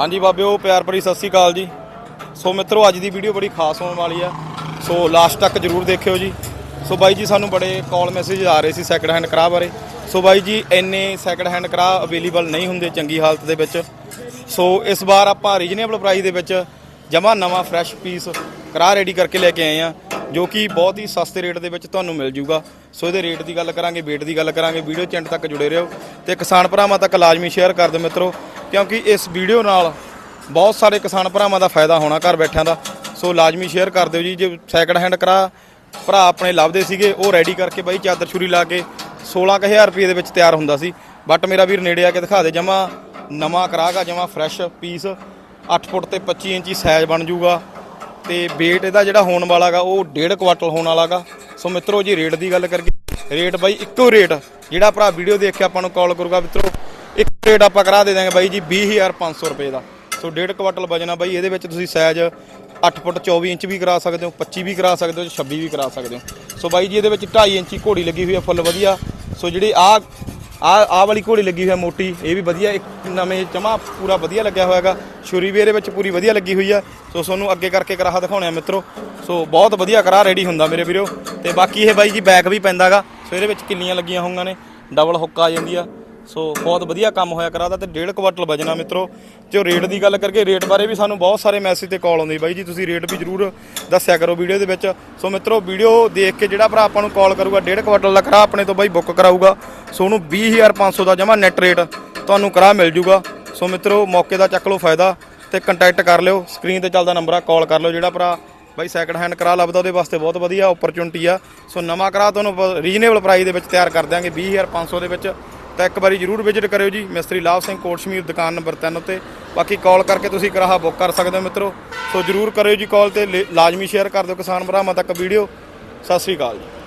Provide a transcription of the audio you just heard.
ਹਾਂਜੀ ਬਾਬਿਓ, ਪਿਆਰ ਭਰੀ ਸਤਿ ਸ੍ਰੀ ਅਕਾਲ ਜੀ। ਸੋ ਮਿੱਤਰੋ, ਅੱਜ ਦੀ ਵੀਡੀਓ ਬੜੀ ਖਾਸ ਹੋਣ ਵਾਲੀ ਆ। ਸੋ ਲਾਸਟ ਤੱਕ ਜਰੂਰ ਦੇਖਿਓ ਜੀ। ਸੋ ਬਾਈ ਜੀ, ਸਾਨੂੰ ਬੜੇ ਕਾਲ ਮੈਸੇਜ ਆ ਰਹੇ ਸੀ ਸੈਕਿੰਡ ਹੈਂਡ ਕਰਾ ਬਾਰੇ। ਸੋ ਬਾਈ ਜੀ, ਇੰਨੇ ਸੈਕਿੰਡ ਹੈਂਡ ਕਰਾ ਅਵੇਲੇਬਲ ਨਹੀਂ ਹੁੰਦੇ ਚੰਗੀ ਹਾਲਤ ਦੇ ਵਿੱਚ। ਸੋ ਇਸ ਵਾਰ ਆਪਾਂ ਰੀਜਨੇਬਲ ਪ੍ਰਾਈਸ ਦੇ ਵਿੱਚ ਜਮਾ ਨਵਾਂ ਫਰੈਸ਼ ਪੀਸ ਕਰਾ ਰੈਡੀ ਕਰਕੇ ਲੈ ਕੇ ਆਏ ਆ, ਜੋ ਕਿ ਬਹੁਤ ਹੀ ਸਸਤੇ ਰੇਟ ਦੇ ਵਿੱਚ ਤੁਹਾਨੂੰ ਮਿਲ ਜੂਗਾ। ਸੋ ਇਹਦੇ ਰੇਟ ਦੀ ਗੱਲ ਕਰਾਂਗੇ, weight ਦੀ ਗੱਲ ਕਰਾਂਗੇ। ਵੀਡੀਓ ਚੈਂਟ ਤੱਕ ਜੁੜੇ ਰਹੋ ਤੇ ਕਿਸਾਨ ਭਰਾਵਾਂ ਤੱਕ ਲਾਜ਼ਮੀ ਸ਼ੇਅਰ ਕਰ ਦਿਓ ਮਿੱਤਰੋ। ਕਿਉਂਕਿ ਇਸ ਵੀਡੀਓ ਨਾਲ ਬਹੁਤ ਸਾਰੇ ਕਿਸਾਨ ਭਰਾਵਾਂ ਦਾ ਫਾਇਦਾ ਹੋਣਾ ਘਰ ਬੈਠਿਆਂ ਦਾ। ਸੋ ਲਾਜ਼ਮੀ ਸ਼ੇਅਰ ਕਰ ਦਿਓ ਜੀ, ਜੇ ਸੈਕਿੰਡ ਹੈਂਡ ਕਰਾ, ਭਰਾ ਆਪਣੇ ਲੱਭਦੇ ਸੀਗੇ, ਉਹ ਰੈਡੀ ਕਰਕੇ ਬਾਈ ਚਾਦਰ ਛੁਰੀ ਲਾ ਕੇ 16000 ਰੁਪਏ ਦੇ ਵਿੱਚ ਤਿਆਰ ਹੁੰਦਾ ਸੀ। ਬਟ ਮੇਰਾ ਵੀਰ ਨੇੜੇ ਆ ਕੇ ਦਿਖਾ ਦੇ, ਜਮਾ ਨਵਾਂ ਕਰਾਗਾ, ਜਮਾ ਫਰੈਸ਼ ਪੀਸ 8 ਫੁੱਟ ਤੇ 25 ਇੰਚੀ ਸਾਈਜ਼ ਬਣ ਜੂਗਾ। ਤੇ weight ਇਹਦਾ ਜਿਹੜਾ ਹੋਣ ਵਾਲਾਗਾ ਉਹ 1.5 ਕੁਆਟਲ ਹੋਣ ਵਾਲਾਗਾ ਸੋ ਮਿੱਤਰੋ ਜੀ ਰੇਟ ਦੀ ਗੱਲ ਕਰੀਏ ਰੇਟ ਬਾਈ ਇੱਕੋ ਰੇਟ ਜਿਹੜਾ ਭਰਾ ਵੀਡੀਓ ਦੇਖ ਕੇ ਆਪਾਂ ਨੂੰ ਕਾਲ ਕਰੂਗਾ, ਮਿੱਤਰੋ। ਰੇਟ ਆਪਾਂ ਕਰਾ ਦੇ ਦਾਂਗੇ ਬਾਈ ਜੀ 20500 ਰੁਪਏ ਦਾ। ਸੋ ਡੇਢ ਕੁਆਟਲ ਵਜਣਾ ਬਾਈ, ਇਹਦੇ ਵਿੱਚ ਤੁਸੀਂ ਸਾਈਜ਼ 8 ਫੁੱਟ 24 ਇੰਚ ਵੀ ਕਰਾ ਸਕਦੇ ਹੋ 25 ਵੀ ਕਰਾ ਸਕਦੇ ਹੋ 26 ਵੀ ਕਰਾ ਸਕਦੇ ਹੋ। ਸੋ ਬਾਈ ਜੀ, ਇਹਦੇ ਵਿੱਚ 2.5 ਇੰਚੀ ਘੋੜੀ ਲੱਗੀ ਹੋਈ ਹੈ ਫੁੱਲ ਵਧੀਆ। ਸੋ ਜਿਹੜੀ ਆ ਆ ਆ ਵਾਲੀ ਘੋੜੀ ਲੱਗੀ ਹੋਈ ਹੈ ਮੋਟੀ, ਇਹ ਵੀ ਵਧੀਆ, ਇੱਕ ਨਵੇਂ ਜਮਾ ਪੂਰਾ ਵਧੀਆ ਲੱਗਿਆ ਹੋਇਆਗਾ ਛੁਰੀ ਵੀ ਇਹਦੇ ਵਿੱਚ ਪੂਰੀ ਵਧੀਆ ਲੱਗੀ ਹੋਈ ਆ। ਸੋ ਤੁਹਾਨੂੰ ਅੱਗੇ ਕਰਕੇ ਕਰਾਹ ਦਿਖਾਉਣੇ ਆ ਮਿੱਤਰੋ। ਸੋ ਬਹੁਤ ਵਧੀਆ ਕਰਾਹ ਰੈਡੀ ਹੁੰਦਾ ਮੇਰੇ ਵੀਰੋ। ਤੇ ਬਾਕੀ ਇਹ ਬਾਈ ਜੀ ਬੈਕ ਵੀ ਪੈਂਦਾਗਾ ਸੋ ਇਹਦੇ ਵਿੱਚ ਕਿੰਨੀਆਂ ਲੱਗੀਆਂ ਹੋਈਆਂ ਨੇ ਡਬਲ ਹੁੱਕ ਆ ਜਾਂਦੀ ਆ। ਸੋ ਬਹੁਤ ਵਧੀਆ ਕੰਮ ਹੋਇਆ ਕਰਾਦਾ ਤੇ ਡੇਢ ਕੁਆਟਲ ਵਜਣਾ ਮਿੱਤਰੋ। ਜੋ ਰੇਟ ਦੀ ਗੱਲ ਕਰਕੇ ਰੇਟ ਬਾਰੇ ਵੀ ਸਾਨੂੰ ਬਹੁਤ ਸਾਰੇ ਮੈਸੇਜ ਤੇ ਕਾਲ ਆਉਂਦੀ ਬਾਈ ਜੀ, ਤੁਸੀਂ ਰੇਟ ਵੀ ਜਰੂਰ ਦੱਸਿਆ ਕਰੋ ਵੀਡੀਓ ਦੇ ਵਿੱਚ। ਸੋ ਮਿੱਤਰੋ, ਵੀਡੀਓ ਦੇਖ ਕੇ ਜਿਹੜਾ ਭਰਾ ਆਪਾਂ ਨੂੰ ਕਾਲ ਕਰੂਗਾ, ਡੇਢ ਕੁਆਟਲ ਦਾ ਕਰਾ ਆਪਣੇ ਤੋਂ ਬਾਈ ਬੁੱਕ ਕਰਾਊਗਾ। ਸੋ ਉਹਨੂੰ 20500 ਦਾ ਜਮਾ ਨੈਟ ਰੇਟ ਤੁਹਾਨੂੰ ਕਰਾ ਮਿਲ ਜੂਗਾ। ਸੋ ਮਿੱਤਰੋ, ਮੌਕੇ ਦਾ ਚੱਕ ਲਓ ਫਾਇਦਾ ਤੇ ਕੰਟੈਕਟ ਕਰ ਲਿਓ। ਸਕਰੀਨ ਤੇ ਚੱਲਦਾ ਨੰਬਰ ਆ ਕਾਲ ਕਰ ਲਿਓ ਜਿਹੜਾ ਭਰਾ। ਬਾਈ ਸੈਕਿੰਡ ਹੈਂਡ ਕਰਾ ਲੱਭਦਾ, ਉਹਦੇ ਵਾਸਤੇ ਬਹੁਤ ਵਧੀਆ ਓਪਰਚੁਨਿਟੀ ਆ। ਸੋ ਨਵਾਂ ਕਰਾ ਤੁਹਾਨੂੰ ਰੀਜਨੇਬਲ ਪ੍ਰਾਈਸ ਦੇ ਵਿੱਚ ਤਿਆਰ ਕਰ ਦਿਆਂਗੇ। 20500 ਦੇ ਵਿੱਚ ਤਾਂ ਇੱਕ ਵਾਰੀ ਜਰੂਰ ਵਿਜ਼ਿਟ ਕਰਿਓ ਜੀ। ਮਿਸਤਰੀ ਲਾਭ ਸਿੰਘ, ਕੋਟ ਸ਼ਮੀਰ, ਦੁਕਾਨ ਨੰਬਰ 3 ਉੱਤੇ। ਬਾਕੀ ਕਾਲ ਕਰਕੇ ਤੁਸੀਂ ਕਰਾਹਾ ਬੁੱਕ ਕਰ ਸਕਦੇ ਹੋ ਮਿੱਤਰੋ। ਸੋ ਜਰੂਰ ਕਰਿਓ ਜੀ ਕਾਲ ਤੇ। ਲੇ- ਲਾਜ਼ਮੀ ਸ਼ੇਅਰ ਕਰ ਦਿਓ ਕਿਸਾਨ ਭਰਾਵਾਂ ਤੱਕ ਵੀਡੀਓ ਸਤਿ ਸ੍ਰੀ ਅਕਾਲ ਜੀ।